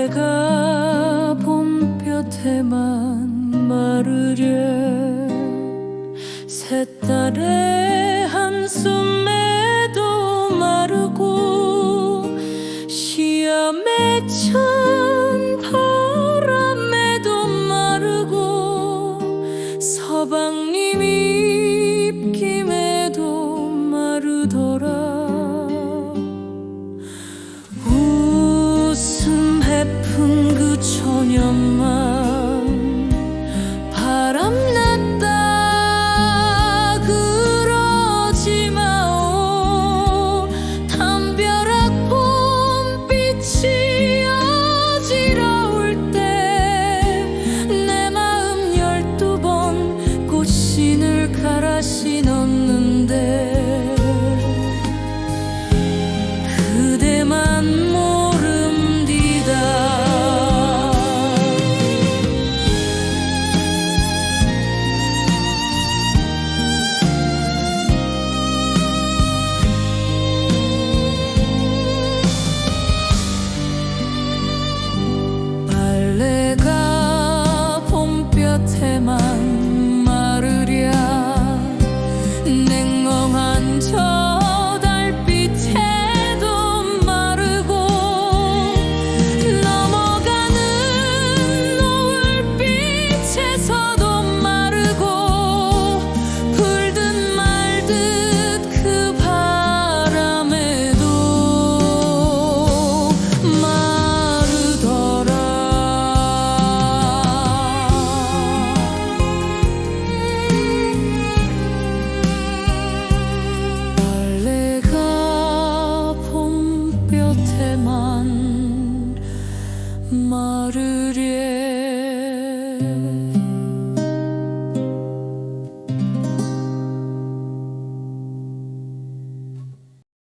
내가 봄볕에만 마르려 새딸의 한숨에도 마르고 시야 맺혀 천년만 곁에만 마르래